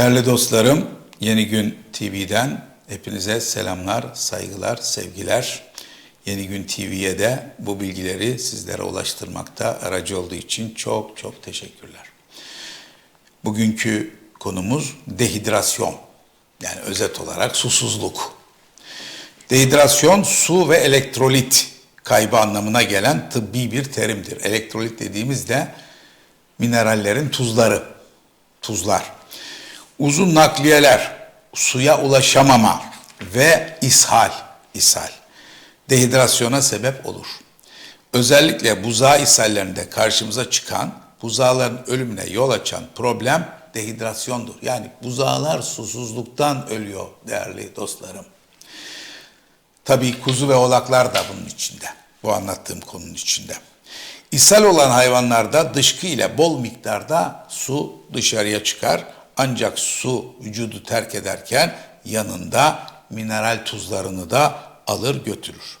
Değerli dostlarım, Yeni Gün TV'den hepinize selamlar, saygılar, sevgiler. Yeni Gün TV'ye de bu bilgileri sizlere ulaştırmakta aracı olduğu için çok çok teşekkürler. Bugünkü konumuz dehidrasyon. Yani özet olarak susuzluk. Dehidrasyon su ve elektrolit kaybı anlamına gelen tıbbi bir terimdir. Elektrolit dediğimizde minerallerin tuzları, tuzlar. Uzun nakliyeler, suya ulaşamama ve ishal, ishal dehidrasyona sebep olur. Özellikle buzağı ishallerinde karşımıza çıkan buzağların ölümüne yol açan problem dehidrasyondur. Yani buzağlar susuzluktan ölüyor değerli dostlarım. Tabii kuzu ve oğlaklar da bunun içinde. Bu anlattığım konunun içinde. İshal olan hayvanlarda dışkı ile bol miktarda su dışarıya çıkar. Ancak su vücudu terk ederken yanında mineral tuzlarını da alır götürür.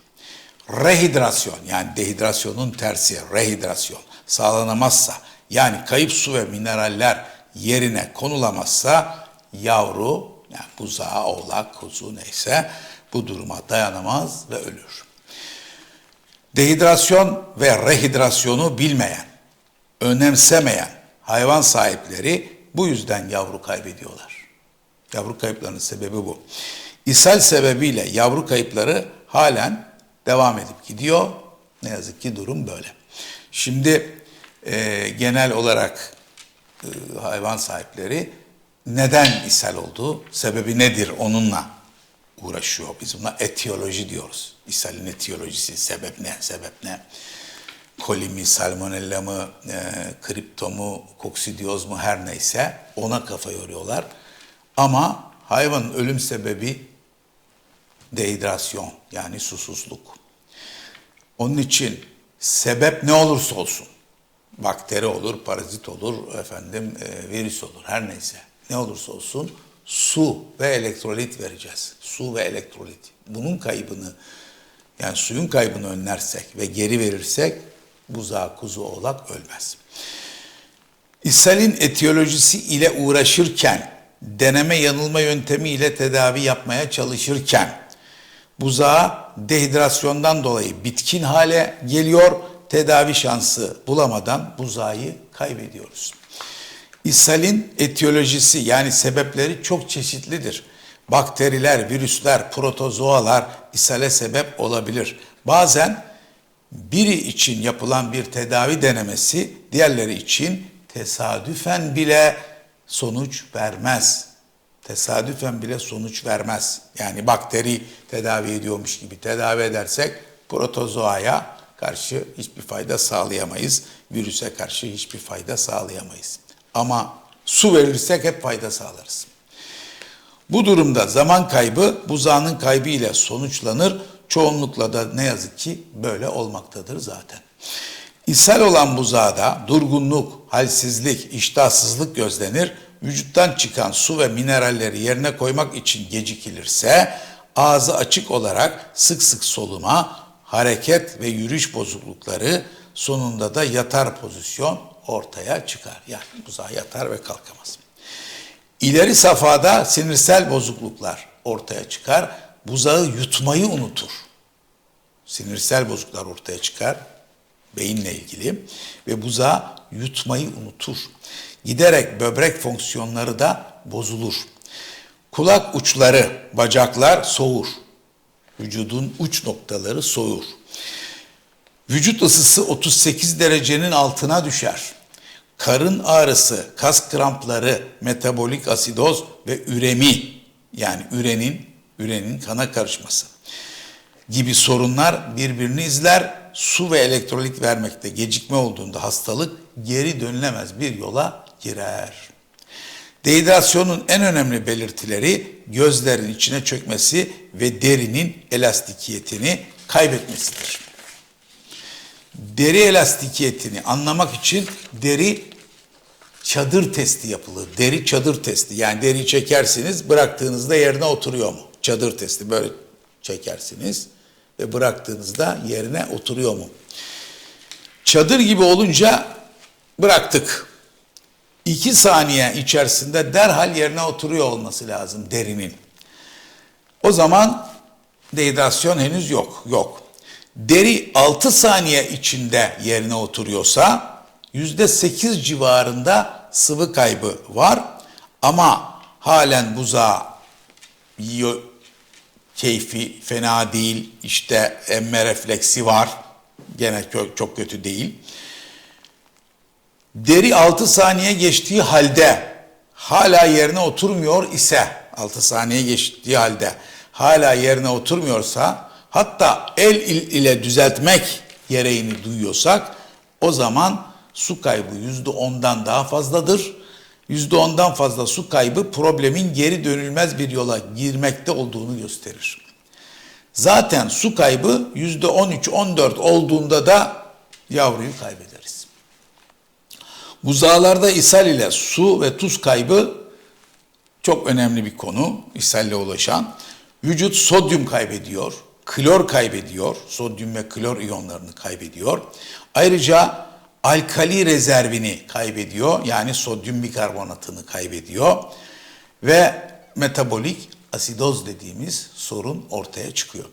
Rehidrasyon yani dehidrasyonun tersi rehidrasyon sağlanamazsa yani kayıp su ve mineraller yerine konulamazsa yavru yani buzağı, oğlak, kuzu neyse bu duruma dayanamaz ve ölür. Dehidrasyon ve rehidrasyonu bilmeyen, önemsemeyen hayvan sahipleri bu yüzden yavru kaybediyorlar. Yavru kayıplarının sebebi bu. İshal sebebiyle yavru kayıpları halen devam edip gidiyor. Ne yazık ki durum böyle. Şimdi e, genel olarak e, hayvan sahipleri neden ishal olduğu, sebebi nedir onunla uğraşıyor. Biz buna etiyoloji diyoruz. İshalin etiyolojisi, sebep ne, sebep ne? Koli mi, salmonella mı, e, kripto mu, koksidiyoz mu her neyse ona kafa yoruyorlar. Ama hayvanın ölüm sebebi dehidrasyon yani susuzluk. Onun için sebep ne olursa olsun bakteri olur, parazit olur, efendim e, virüs olur her neyse ne olursa olsun su ve elektrolit vereceğiz. Su ve elektrolit. Bunun kaybını yani suyun kaybını önlersek ve geri verirsek buzağı, kuzu, oğlak ölmez. İshalin etiyolojisi ile uğraşırken, deneme yanılma yöntemiyle tedavi yapmaya çalışırken, buzağı dehidrasyondan dolayı bitkin hale geliyor, tedavi şansı bulamadan buzağı kaybediyoruz. İshalin etiyolojisi yani sebepleri çok çeşitlidir. Bakteriler, virüsler, protozoalar ishale sebep olabilir. Bazen biri için yapılan bir tedavi denemesi diğerleri için tesadüfen bile sonuç vermez. Tesadüfen bile sonuç vermez. Yani bakteri tedavi ediyormuş gibi tedavi edersek protozoaya karşı hiçbir fayda sağlayamayız. Virüse karşı hiçbir fayda sağlayamayız. Ama su verirsek hep fayda sağlarız. Bu durumda zaman kaybı buzağının kaybı ile sonuçlanır. Çoğunlukla da ne yazık ki böyle olmaktadır zaten. İshal olan buzağda durgunluk, halsizlik, iştahsızlık gözlenir. Vücuttan çıkan su ve mineralleri yerine koymak için gecikilirse ağzı açık olarak sık sık soluma, hareket ve yürüyüş bozuklukları sonunda da yatar pozisyon ortaya çıkar. Yani buzağı yatar ve kalkamaz. İleri safhada sinirsel bozukluklar ortaya çıkar. Buzağı yutmayı unutur. Sinirsel bozukluklar ortaya çıkar beyinle ilgili ve buzağı yutmayı unutur. Giderek böbrek fonksiyonları da bozulur. Kulak uçları, bacaklar soğur. Vücudun uç noktaları soğur. Vücut ısısı 38 derecenin altına düşer. Karın ağrısı, kas krampları, metabolik asidoz ve üremi yani ürenin, ürenin kana karışması gibi sorunlar birbirini izler. Su ve elektrolit vermekte gecikme olduğunda hastalık geri dönülemez bir yola girer. Dehidrasyonun en önemli belirtileri gözlerin içine çökmesi ve derinin elastikiyetini kaybetmesidir. Deri elastikiyetini anlamak için deri çadır testi yapılır. Deri çadır testi. Yani deriyi çekersiniz bıraktığınızda yerine oturuyor mu? Çadır testi böyle çekersiniz ve bıraktığınızda yerine oturuyor mu? Çadır gibi olunca bıraktık. 2 saniye içerisinde derhal yerine oturuyor olması lazım derinin. O zaman dehidrasyon henüz yok. Yok. Deri 6 saniye içinde yerine oturuyorsa %8 civarında sıvı kaybı var. Ama halen buzağı yiyor, keyfi fena değil. İşte emme refleksi var. Gene çok, kötü değil. Deri 6 saniye geçtiği halde hala yerine oturmuyor ise 6 saniye geçtiği halde hala yerine oturmuyorsa hatta el ile düzeltmek gereğini duyuyorsak o zaman su kaybı %10'dan daha fazladır. %10'dan fazla su kaybı problemin geri dönülmez bir yola girmekte olduğunu gösterir. Zaten su kaybı %13-14 olduğunda da yavruyu kaybederiz. Buzağlarda ishal ile su ve tuz kaybı çok önemli bir konu ishalle ulaşan. Vücut sodyum kaybediyor, klor kaybediyor, sodyum ve klor iyonlarını kaybediyor. Ayrıca alkali rezervini kaybediyor, yani sodyum bikarbonatını kaybediyor ve metabolik asidoz dediğimiz sorun ortaya çıkıyor.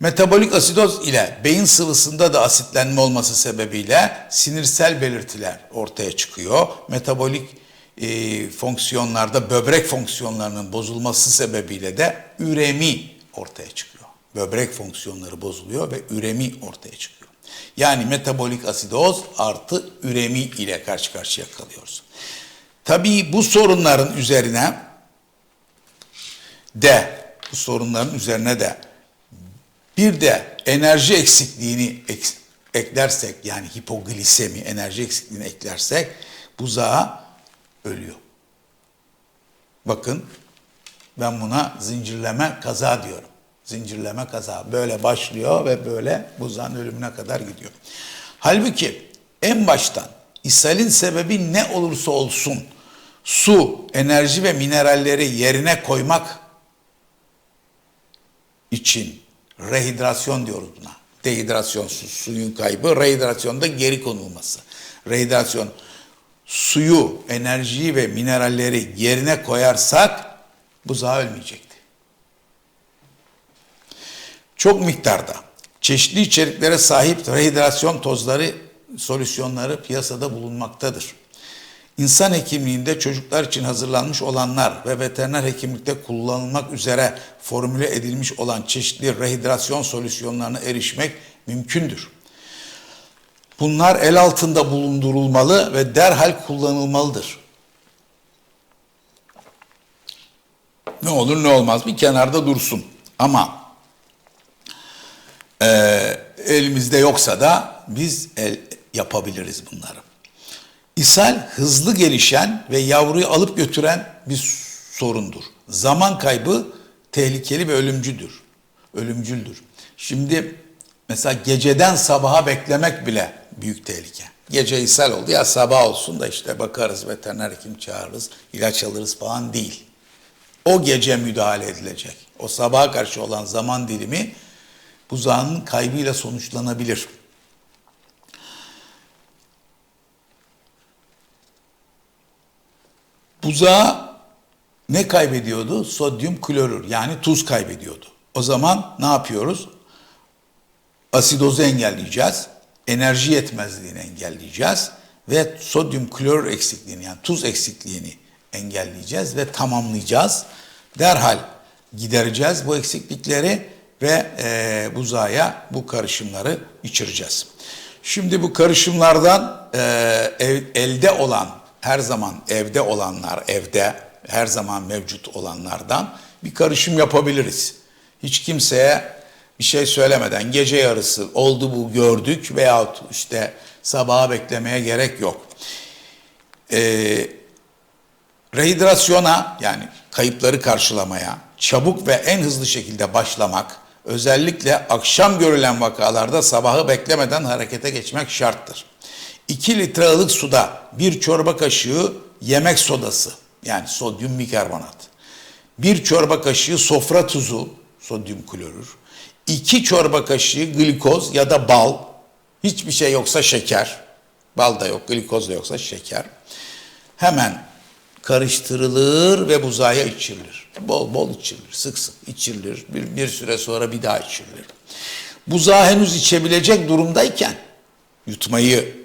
Metabolik asidoz ile beyin sıvısında da asitlenme olması sebebiyle sinirsel belirtiler ortaya çıkıyor. Metabolik e, fonksiyonlarda böbrek fonksiyonlarının bozulması sebebiyle de üremi ortaya çıkıyor. Böbrek fonksiyonları bozuluyor ve üremi ortaya çıkıyor. Yani metabolik asidoz artı üremi ile karşı karşıya kalıyoruz. Tabii bu sorunların üzerine de bu sorunların üzerine de bir de enerji eksikliğini ek, eklersek yani hipoglisemi enerji eksikliğini eklersek buzağı ölüyor. Bakın ben buna zincirleme kaza diyorum. Zincirleme kaza böyle başlıyor ve böyle buzağın ölümüne kadar gidiyor. Halbuki en baştan ishalin sebebi ne olursa olsun su, enerji ve mineralleri yerine koymak için rehidrasyon diyoruz buna. Dehidrasyon su, suyun kaybı, rehidrasyonda geri konulması. Rehidrasyon suyu, enerjiyi ve mineralleri yerine koyarsak buzağı ölmeyecekti. Çok miktarda çeşitli içeriklere sahip rehidrasyon tozları, solüsyonları piyasada bulunmaktadır. İnsan hekimliğinde çocuklar için hazırlanmış olanlar ve veteriner hekimlikte kullanılmak üzere formüle edilmiş olan çeşitli rehidrasyon solüsyonlarına erişmek mümkündür. Bunlar el altında bulundurulmalı ve derhal kullanılmalıdır. Ne olur ne olmaz bir kenarda dursun. Ama e, elimizde yoksa da biz el, yapabiliriz bunları. İshal hızlı gelişen ve yavruyu alıp götüren bir sorundur. Zaman kaybı tehlikeli ve ölümcüdür. Ölümcüldür. Şimdi mesela geceden sabaha beklemek bile büyük tehlike. Gece ishal oldu ya sabah olsun da işte bakarız veteriner hekim çağırırız, ilaç alırız falan değil. O gece müdahale edilecek. O sabaha karşı olan zaman dilimi buzağının kaybıyla sonuçlanabilir. Buzağı ne kaybediyordu? Sodyum klorür yani tuz kaybediyordu. O zaman ne yapıyoruz? Asidozu engelleyeceğiz. Enerji yetmezliğini engelleyeceğiz. Ve sodyum klorür eksikliğini yani tuz eksikliğini engelleyeceğiz ve tamamlayacağız. Derhal gidereceğiz bu eksiklikleri ve e, buzağa bu karışımları içireceğiz. Şimdi bu karışımlardan e, ev, elde olan her zaman evde olanlar, evde her zaman mevcut olanlardan bir karışım yapabiliriz. Hiç kimseye bir şey söylemeden gece yarısı oldu bu gördük veyahut işte sabaha beklemeye gerek yok. Ee, rehidrasyona yani kayıpları karşılamaya çabuk ve en hızlı şekilde başlamak özellikle akşam görülen vakalarda sabahı beklemeden harekete geçmek şarttır. 2 litre ılık suda bir çorba kaşığı yemek sodası yani sodyum bikarbonat, bir çorba kaşığı sofra tuzu sodyum klorür, 2 çorba kaşığı glikoz ya da bal, hiçbir şey yoksa şeker, bal da yok, glikoz da yoksa şeker, hemen karıştırılır ve buzağıya içirilir. Bol bol içirilir, sık sık içirilir. Bir, bir süre sonra bir daha içirilir. Buzağı henüz içebilecek durumdayken yutmayı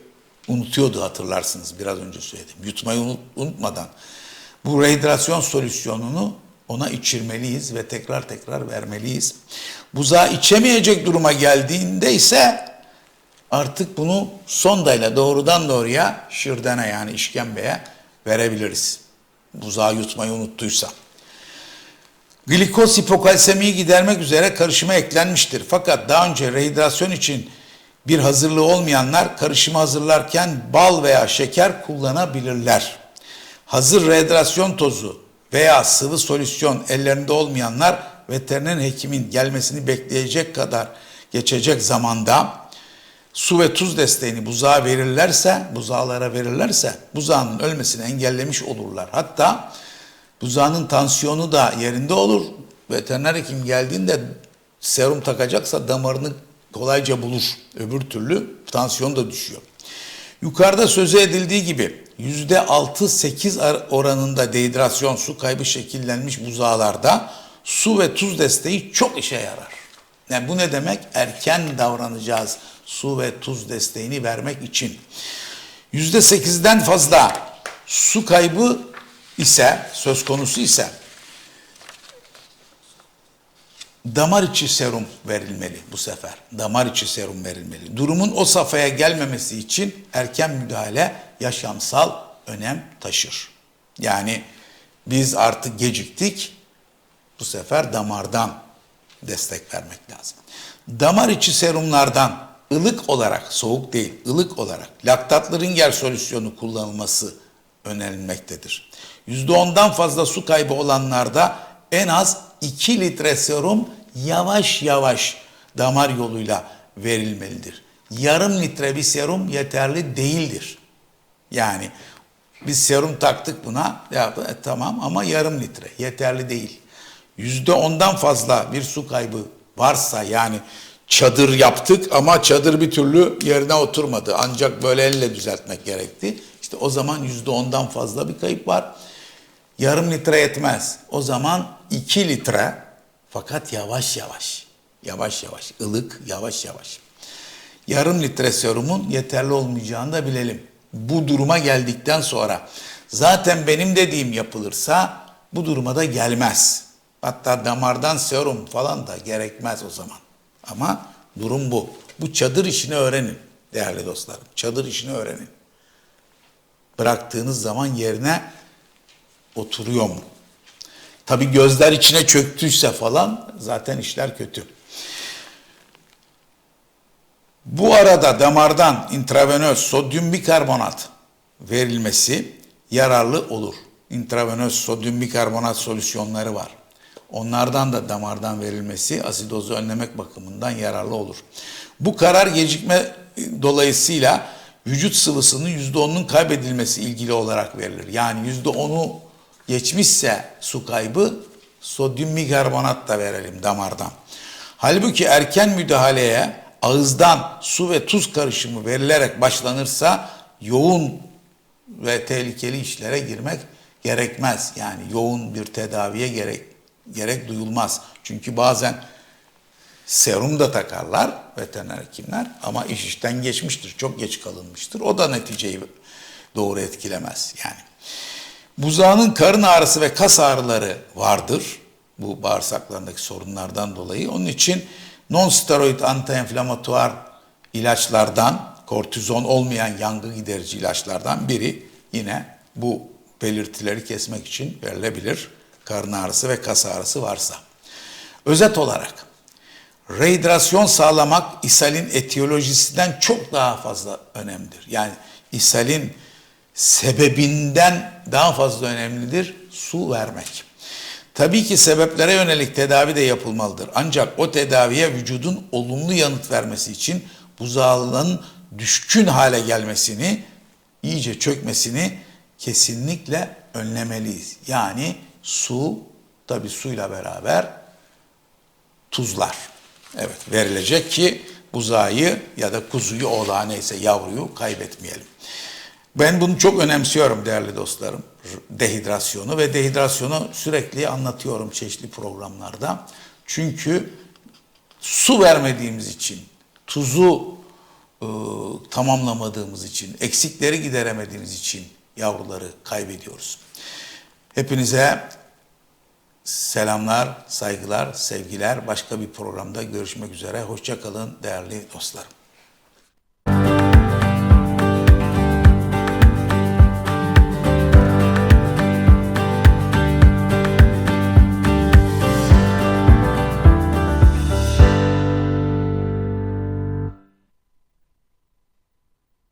unutuyordu hatırlarsınız biraz önce söyledim. Yutmayı unut, unutmadan bu rehidrasyon solüsyonunu ona içirmeliyiz ve tekrar tekrar vermeliyiz. Buzağı içemeyecek duruma geldiğinde ise artık bunu sondayla doğrudan doğruya şirdene yani işkembeye verebiliriz. Buzağı yutmayı unuttuysa. Glikoz hipokalsemiyi gidermek üzere karışıma eklenmiştir. Fakat daha önce rehidrasyon için bir hazırlığı olmayanlar karışımı hazırlarken bal veya şeker kullanabilirler. Hazır rehidrasyon tozu veya sıvı solüsyon ellerinde olmayanlar veteriner hekimin gelmesini bekleyecek kadar geçecek zamanda su ve tuz desteğini buzağa verirlerse, buzağlara verirlerse buzağının ölmesini engellemiş olurlar. Hatta buzağının tansiyonu da yerinde olur. Veteriner hekim geldiğinde serum takacaksa damarını kolayca bulur. Öbür türlü tansiyon da düşüyor. Yukarıda sözü edildiği gibi %6-8 oranında dehidrasyon su kaybı şekillenmiş buzağlarda su ve tuz desteği çok işe yarar. Yani bu ne demek? Erken davranacağız su ve tuz desteğini vermek için. %8'den fazla su kaybı ise söz konusu ise damar içi serum verilmeli bu sefer. Damar içi serum verilmeli. Durumun o safhaya gelmemesi için erken müdahale yaşamsal önem taşır. Yani biz artık geciktik. Bu sefer damardan destek vermek lazım. Damar içi serumlardan ılık olarak, soğuk değil, ılık olarak laktatlı ringer solüsyonu kullanılması önerilmektedir. %10'dan fazla su kaybı olanlarda en az 2 litre serum yavaş yavaş damar yoluyla verilmelidir. Yarım litre bir serum yeterli değildir. Yani biz serum taktık buna ya, e, tamam ama yarım litre yeterli değil. Yüzde ondan fazla bir su kaybı varsa yani çadır yaptık ama çadır bir türlü yerine oturmadı. Ancak böyle elle düzeltmek gerekti. İşte o zaman yüzde ondan fazla bir kayıp var. Yarım litre yetmez. O zaman iki litre fakat yavaş yavaş, yavaş yavaş, ılık yavaş yavaş. Yarım litre serumun yeterli olmayacağını da bilelim. Bu duruma geldikten sonra zaten benim dediğim yapılırsa bu duruma da gelmez. Hatta damardan serum falan da gerekmez o zaman. Ama durum bu. Bu çadır işini öğrenin değerli dostlarım. Çadır işini öğrenin. Bıraktığınız zaman yerine oturuyor mu? Tabi gözler içine çöktüyse falan zaten işler kötü. Bu arada damardan intravenöz sodyum bikarbonat verilmesi yararlı olur. İntravenöz sodyum bikarbonat solüsyonları var. Onlardan da damardan verilmesi asidozu önlemek bakımından yararlı olur. Bu karar gecikme dolayısıyla vücut sıvısının %10'unun kaybedilmesi ilgili olarak verilir. Yani %10'u geçmişse su kaybı sodyum bikarbonat da verelim damardan. Halbuki erken müdahaleye ağızdan su ve tuz karışımı verilerek başlanırsa yoğun ve tehlikeli işlere girmek gerekmez. Yani yoğun bir tedaviye gerek gerek duyulmaz. Çünkü bazen serum da takarlar veteriner hekimler ama iş işten geçmiştir, çok geç kalınmıştır. O da neticeyi doğru etkilemez yani. Buzağının karın ağrısı ve kas ağrıları vardır. Bu bağırsaklarındaki sorunlardan dolayı. Onun için non-steroid antiinflamatuar ilaçlardan, kortizon olmayan yangı giderici ilaçlardan biri yine bu belirtileri kesmek için verilebilir. Karın ağrısı ve kas ağrısı varsa. Özet olarak rehidrasyon sağlamak ishalin etiyolojisinden çok daha fazla önemlidir. Yani ishalin sebebinden daha fazla önemlidir su vermek. Tabii ki sebeplere yönelik tedavi de yapılmalıdır. Ancak o tedaviye vücudun olumlu yanıt vermesi için buzdağlığının düşkün hale gelmesini, iyice çökmesini kesinlikle önlemeliyiz. Yani su, tabi suyla beraber tuzlar. Evet verilecek ki buzağıyı ya da kuzuyu, oğlağı neyse yavruyu kaybetmeyelim. Ben bunu çok önemsiyorum değerli dostlarım. Dehidrasyonu ve dehidrasyonu sürekli anlatıyorum çeşitli programlarda. Çünkü su vermediğimiz için, tuzu e, tamamlamadığımız için, eksikleri gideremediğimiz için yavruları kaybediyoruz. Hepinize selamlar, saygılar, sevgiler. Başka bir programda görüşmek üzere. Hoşça kalın değerli dostlarım.